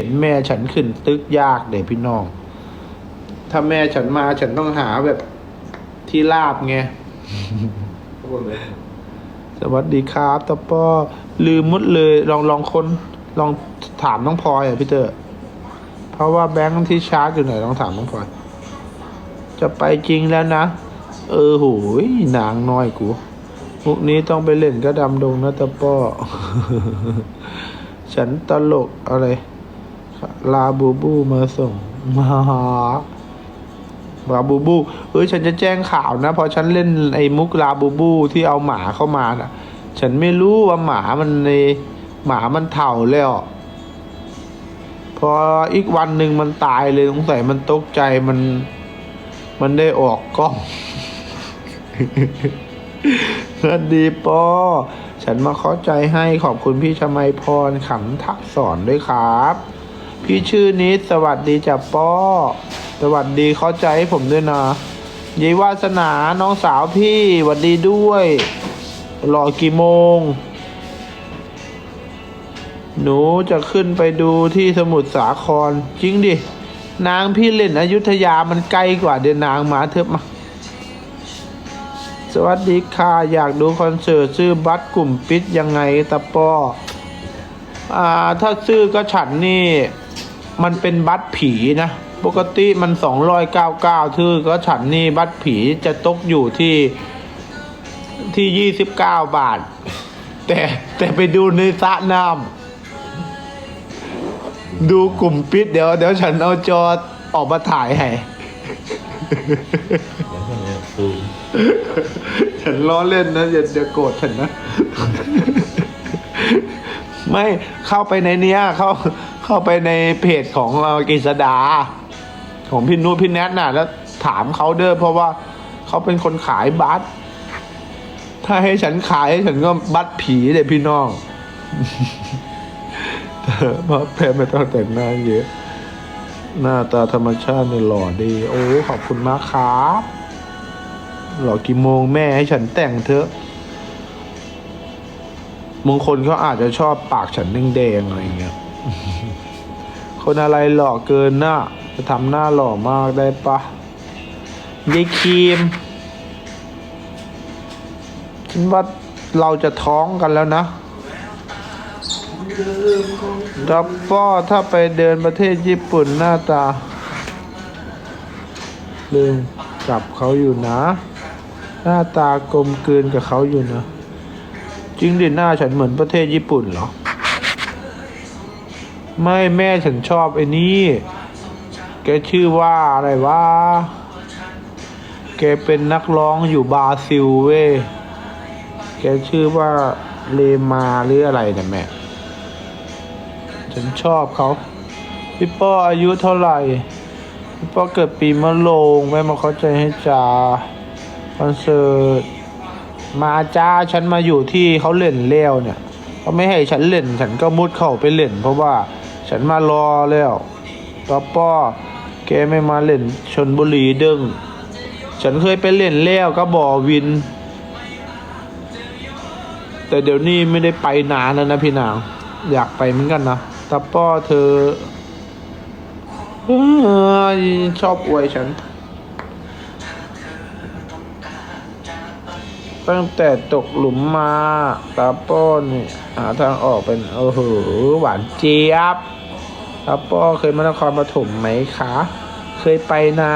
เห็นแม่ฉันขึ้นตึกยากเด็พี่น้อง ถ้าแม่ฉันมาฉันต้องหาแบบที่ราบไงทุกคนเลยสวัสดีครับตะป้อลืมหมดเลย ลองลองคนลองถามน้องพลอยอะพี่เตอร์เพราะว่าแบงค์ที่ชาร์จอยู่ไหนลองถามน้องพลอย จะไปจริงแล้วนะ เออโหยนางน้อยกูมุกนี้ต้องไปเล่นกระดำดงนะตะป้อ ฉันตลกอะไร ลาบูบูมาส่งมาลาบูบูเอ้ยฉันจะแจ้งข่าวนะเพอฉันเล่นไอ้มุกลาบูบูที่เอาหมาเข้ามาน่ะ ฉันไม่รู้ว่าหมามันในหมามันเถ่าแล้วพออีกวันหนึ่งมันตายเลยสงสัยมันตกใจมัน มันได้ออกกล้องสวัสดีปอ ฉันมาเข้าใจให้ขอบคุณพี่ชมัยพรขำทักสอนด้วยครับ พี่ชื่อนิดสวัสดีจ้ะป้อ สวัสดีเข้าใจให้ผมด้วยนะยายวาสนาน้องสาวพี่สวัสดีด้วยรอกี่โมง หนูจะขึ้นไปดูที่สมุทรสาคร จริงดิ นางพี่เล่นอยุธยามันไกลกว่าเดินนางมาเถอะมา สวัสดีค่ะอยากดูคอนเสิร์ตซื้อบัตรกลุ่มปิดยังไงตะปออ่าถ้าซื้อก็ฉันนี่ มันเป็นบัตรผีนะ ปกติมันสองร้อยเก้าเก้าทื่อก็ฉันนี่บัตรผีจะตกอยู่ที่ที่ยี่สิบเก้าบาท แต่แต่ไปดูในสระน้ำดูกลุ่มปิดเดี๋ยวเดี๋ยวฉันเอาจอออกมาถ่ายให้ฉันล้อเล่นนะอย่าอย่าโกรธฉันนะ ไม่เข้าไปในเนี้ยเข้า เข้าไปในเพจของกฤษดา ของพี่นุชพี่แนทน่ะ แล้วถามเขาเด้อเพราะว่าเขาเป็นคนขายบัตรถ้าให้ฉันขายฉันก็บัตรผีเลยพี่น้องเพราะแพ้ไม่ต้องแต่งหน้าเยอะ หน้าตาธรรมชาติเนี่ยหล่อดี โอ้ขอบคุณมากครับหรอกี่โมงแม่ให้ฉันแต่งเถอะบางคนเขาอาจจะชอบปากฉันแดงๆอะไรเงี้ย คนอะไรหล่อเกินน่ะจะทำหน้าหล่อมากได้ปะยายครีมฉันว่าเราจะท้องกันแล้วนะดับป้อถ้าไปเดินประเทศญี่ปุ่นหน้าตาลืมจับเขาอยู่นะ หน้าตากลมกลืนกับเขาอยู่นะ จริงดิหน้าฉันเหมือนประเทศญี่ปุ่นเหรอ ไม่แม่ฉันชอบไอ้นี่ แกชื่อว่าอะไรวะ แกเป็นนักร้องอยู่บราซิลเว้ย แกชื่อว่าเลมาหรืออะไรเนี่ยแม่ ฉันชอบเขา พี่ป้ออายุเท่าไหร่ พี่ป้อเกิดปีมะโรงแม่มาเข้าใจให้จ่าคอนเสิร์ตมาจ้าฉันมาอยู่ที่เขาเล่นเลี้ยวเนี่ยเขาไม่ให้ฉันเล่น ฉันก็มุดเข้าไปเล่น เพราะว่า ฉันมารอแล้วต่อป้อแกไม่มาเล่นชนบุรีดึง ฉันเคยไปเล่นแล้วก็บอวิน แต่เดี๋ยวนี้ไม่ได้ไปนานแล้วนะพี่นาง อยากไปเหมือนกันนะต่ป้อเธออชอบอวยฉัน ตั้งแต่ตกหลุมมาตาป้อนี่หาทางออกเป็นโอ้โหหวานเจี๊ยบ ตาป้อเคยมานครปฐมไหมคะ เคยไปนะ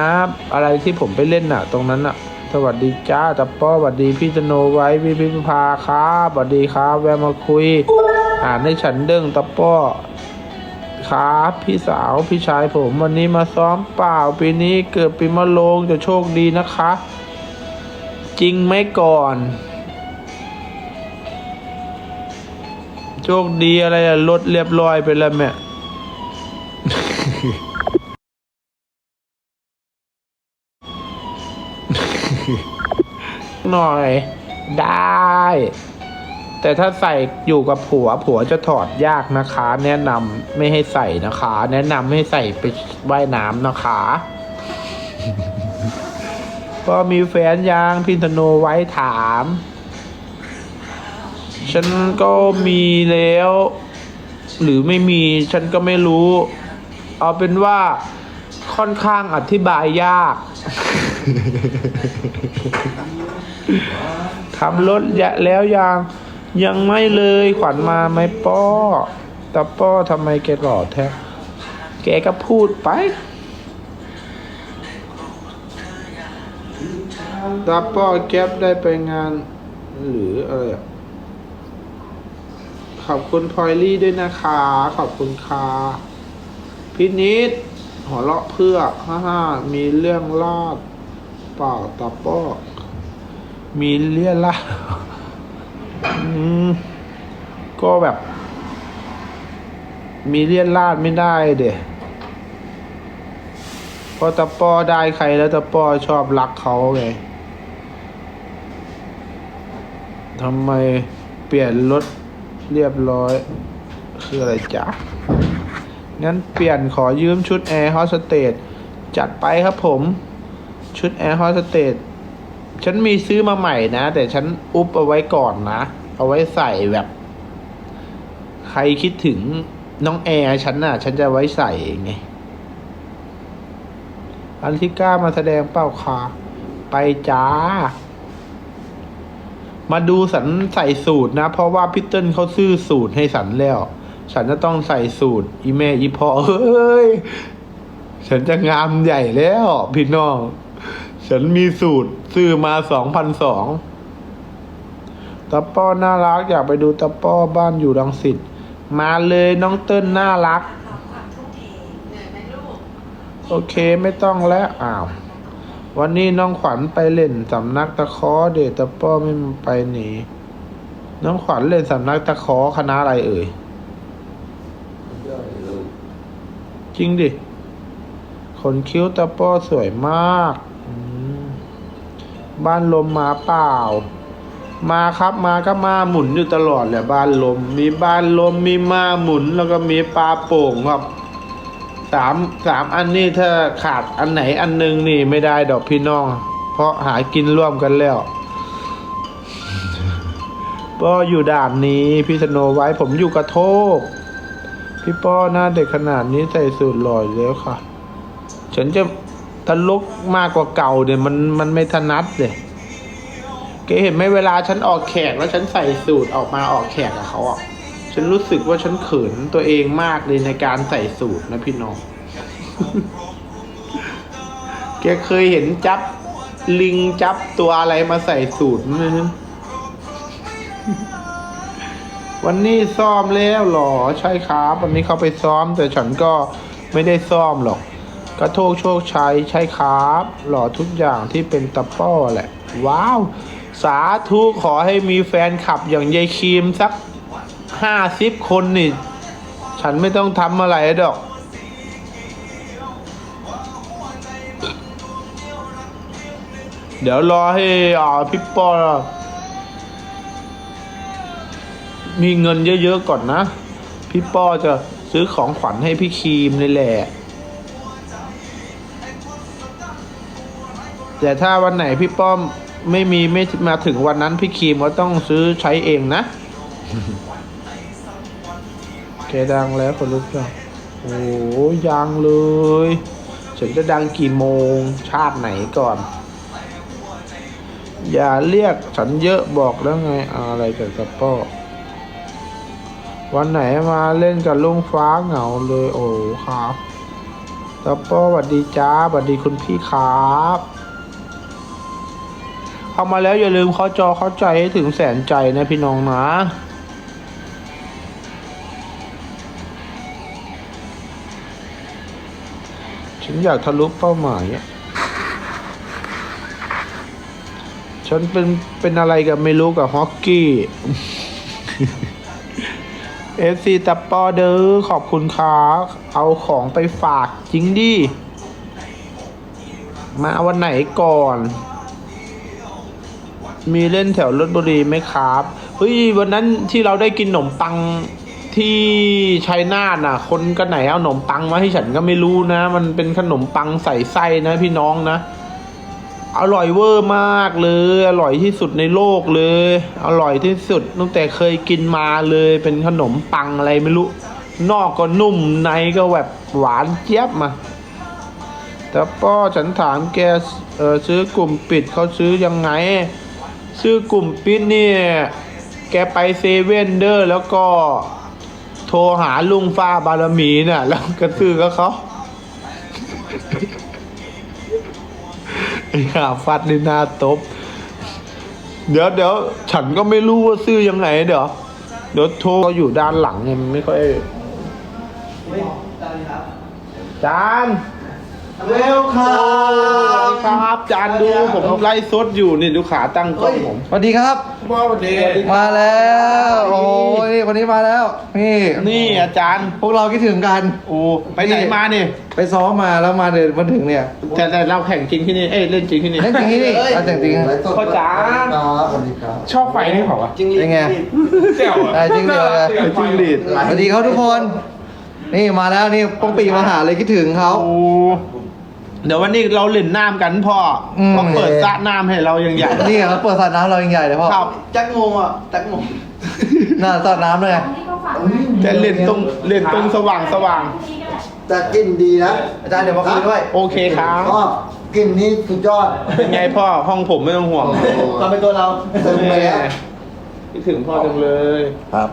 อะไรที่ผมไปเล่นน่ะ ตรงนั้นน่ะ สวัสดีจ้าตาป้อสวัสดีพี่จโนไว้พี่พิมพาครับสวัสดีครับแวะมาคุย อ่านให้ฉันเด้งตาป้อครับพี่สาวพี่ชายผมวันนี้มาซ้อมเปล่าปีนี้เกิดปีมะโรงจะโชคดีนะคะ จริงไหมก่อน โชคดีอะไรอะรถเรียบร้อยไปแล้วแม่ หน่อย ได้ แต่ถ้าใส่อยู่กับผัวผัวจะถอดยากนะคะ แนะนำไม่ให้ใส่นะคะ แนะนำให้ใส่ไปว่ายน้ำนะคะก็มีแฟนยังพินธโนไว้ถาม ฉันก็มีแล้ว หรือไม่มีฉันก็ไม่รู้ เอาเป็นว่าค่อนข้างอธิบายยาก ทำรถยะแล้วยังยังไม่เลยขวัญมาไหมป้อต่ป้อทำไมแกหล่อแท้แกก็พูดไปตาป้อแก๊ปได้ไปงาน หรืออะไรขอบคุณพลอยลี่ด้วยนะคะ ขอบคุณค่ะพินิดหัวเราะเพื่อฮ่าฮ่ามีเรื่องลาดเปล่าตาป้อ มีเลี่ยล่าอืมก็แบบ มีเลี่ยนลาดไม่ได้เด็เพราะตะปอได้ใครแล้วตะปอชอบรักเขาไงทำไมเปลี่ยนรถเรียบร้อย คืออะไรจ๊ะ งั้นเปลี่ยนขอยืมชุดแอร์ฮอสเตสจัดไปครับผม ชุดแอร์ฮอสเตส ฉันมีซื้อมาใหม่นะ แต่ฉันอุบเอาไว้ก่อนนะ เอาไว้ใส่แบบ ใครคิดถึงน้องแอร์ฉันน่ะ ฉันจะไว้ใส่ไง อันที่กล้ามาแสดงเป้าคาไปจ้า มาดูสันใส่สูตรนะ เพราะว่าพี่เติ้ลเขาซื้อสูตรให้สันแล้ว ฉันจะต้องใส่สูตร อีแม่อีพอเอ้ย ฉันจะงามใหญ่แล้ว พี่น้อง ฉันมีสูตรซื้อมาสองพันสองตะป้อน่ารักอยากไปดูตะป้อบ้านอยู่รังสิตมาเลยน้องเติ้ลน่ารัก โอเคไม่ต้องแล้วอ้าว วันนี้น้องขวัญไปเล่นสำนักตะเคอเดตตะป้อไม่ไปหนีน้องขวัญเล่นสำนักตะเคอคณะอะไรเอ่ยจริงดิขนคิ้วตะป้อสวยมาก บ้านลมมาเปล่า มาครับมาก็มาหมุนอยู่ตลอดแหละบ้านลม มีบ้านลมมีมาหมุนแล้วก็มีปลาโป่งครับสามสามอันนี้ถ้าขาดอันไหนอันหนึงนี่ไม่ได้ดอกพี่น้อง เพราะหากินร่วมกันแล้วป้ออยู่ด่านนี้พี่สโนไว้ผมอยู่กระโทกพี่ป้อหน้าเด็กขนาดนี้ใส่สูตรหล่อยแล้วค่ะ ฉันจะ ทะลุกมากกว่าเก่าเนี่ยมันมันไม่ถนัดเลยแกเห็นไหมเวลาฉันออกแขกแล้วฉันใส่สูตรออกมาออกแขกกับเขาอะฉันรู้สึกว่าฉันเขินตัวเองมากเลยในการใส่สูตรนะพี่น้องแกเคยเห็นจับลิงจับตัวอะไรมาใส่สูตรไหมวันนี้ซ้อมแล้วหรอใช่ครับ วันนี้เขาไปซ้อมแต่ฉันก็ไม่ได้ซ้อมหรอก กระโทกโชคชัยใช่ครับ หล่อทุกอย่างที่เป็นตะป้อแหละ ว้าว สาธุขอให้มีแฟนคลับอย่างยายครีมสักห้าสิบคนนี่ ฉันไม่ต้องทำอะไรดอกเดี๋ยวรอให้อ่าพี่ป้อมีเงินเยอะๆก่อนนะ พี่ป้อจะซื้อของขวัญให้พี่ครีมนี่แหละ แต่ถ้าวันไหนพี่ป้อมไม่มีไม่มาถึงวันนั้นพี่ครีมก็ต้องซื้อใช้เองนะแกดังแล้วคนรู้จักโอ้ยังเลย ฉันจะดังกี่โมงชาติไหนก่อน อย่าเรียกฉันเยอะบอกแล้วไงอะไรกับกระป้อวันไหนมาเล่นกับลุงฟ้าเหงาเลย โอ้ครับตะป้อสวัสดีจ้าสวัสดีคุณพี่ครับ เข้ามาแล้วอย่าลืมเข้าจอเข้าใจให้ถึงแสนใจนะพี่น้องนะฉันอยากทะลุเป้าหมาย ฉันเป็นเป็นอะไรกับไม่รู้กับฮอกกี้เอฟซีตับปอเดอร์ขอบคุณครับเอาของไปฝากจริงดิ มาวันไหนก่อน มีเล่นแถวรถบุรีไหมครับเฮ้ยวันนั้นที่เราได้กินขนมปังที่ชัยนาทน่ะ คนกันไหนเอาขนมปังมาให้ฉันก็ไม่รู้นะ มันเป็นขนมปังใส่ไส้นะพี่น้องนะ อร่อยเวอร์มากเลย อร่อยที่สุดในโลกเลย อร่อยที่สุดตั้งแต่เคยกินมาเลย เป็นขนมปังอะไรไม่รู้ นอกก็นุ่มในก็แบบหวานเจี๊ยบมาแต่ป้อฉันถามแกเออซื้อกลุ่มปิดเขาซื้อยังไง ซื้อกลุ่มปิดเนี่ย แกไปเซเว่นเดอร์แล้วก็โทรหาลุงฟ้าบารมีน่ะ แล้วก็ซื้อกับเขาไอ้ห่าฟัดในหน้าตบ เดี๋ยวเดี๋ยวฉันก็ไม่รู้ว่าซื้อยังไงเดี๋ยวเดี๋ยวโทรอยู่ด้านหลังไงมันไม่ค่อยจาน เร็วครัโอ้สวัสดีบ ครับจานดูผมไล่สดอยู่นี่ดูขาตั้งกล้องผมสวัสดีครับว่าวันนี้มาแล้ว โอ้ยนี่คนนี้มาแล้ว นี่นี่อาจารย์พวกเราคิดถึงกัน โอ้ไปไหนมาเนี่ยไปซ้อมมาแล้วมาเดินมาถึงเนี่ยแต่แต่เราแข่งจริงที่นี่เอ้ยเล่นจริงที่นี่ เล่นจริงนี่นี่เอาจริงจริง พ่อจ๋าครับสวัสดีครับชอบไฟนี่เปล่าวะเป็นไง เจ๋วได้จริงเดียวเลยจริงดีดสวัสดีเขาทุกคน นี่มาแล้วนี่ป้องปีมาหาเลยคิดถึงเขาโอ้ เดี๋ยววันนี้เราเล่นน้ำกันพ่ออมเขาเปิดสระน้ำให้เราอย่างใหญ่ นี่เขาเปิดสระน้ำเรายังใหญ่เลยพ่อครับ จักงงอะจักงงน่าสระน้ำเลยแต่เล่นตรงเล่นตรงสว่างสว่างแต่กลินดีนะอาจารย์เดี๋ยวมาคุยด้วย โอเคครับก็กลินนี้สุดยอดเป็นไงพ่อห้องผมไม่ต้องห่วงเราเป็นตัวเรา เต็มเลยอะคิดถึงพ่อจังเลย ครับ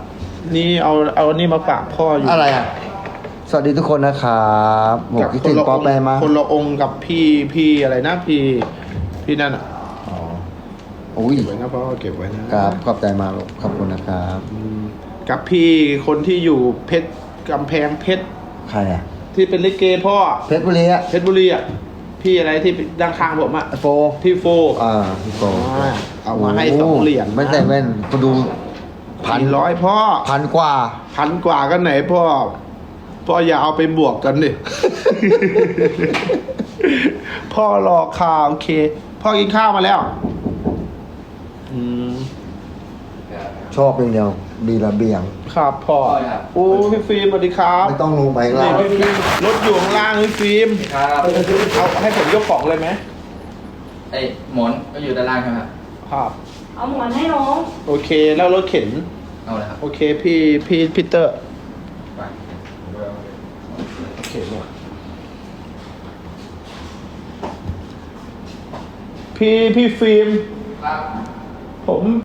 นี่เอาเอานี่มาฝากพ่ออยู่ อะไรอะ สวัสดีทุกคนนะครับผมกับคิดคถึนงละปอองค์แปรมาคนละองค์กับพี่พี่อะไรนะพี่พี่นั่นอะอ๋ออุ้ยเก็บไว้นะพ่อเก็บไว้นะครับขอบใจมากลูกขอบคุณนะครับอืมกับพี่คนที่อยู่เพชรกำแพงเพชรใครอะที่เป็นลิเกพ่อเพชรบุรีอะเพชรบุรีอะพี่อะไรที่ด้านข้างผมอะโฟพี่โฟอ่าพี่โฟอ่าเอามาให้สองเหรียญไม่ใส่แว่นก็ดูพันร้อยพ่อพันกว่า พันกว่ากันไหนพ่อ พ่ออย่าเอาไปบวกกันดิ พ่อรอข่าวโอเค พ่อกินข้าวมาแล้ว อืม ชอบอย่างเดียวดีระเบียง ครับพ่อโอ้พี่ฟิล์มสวัสดีครับไม่ต้องลงไปข้างนี่ล่างพี่ฟิล์มรถอยู่ข้างล่างพี่ฟิล์มครับเอาให้ผมยกของเลยไหมไอ้หมอนก็อยู่ด้านล่างใช่ไหมครับ ครับ เอาหมอนให้น้อง โอเค แล้วรถเข็น เอาเลยครับ โอเค พี่พี่พีเตอร์ไป โอเคหมดพี่พี่ฟิล์มครับผม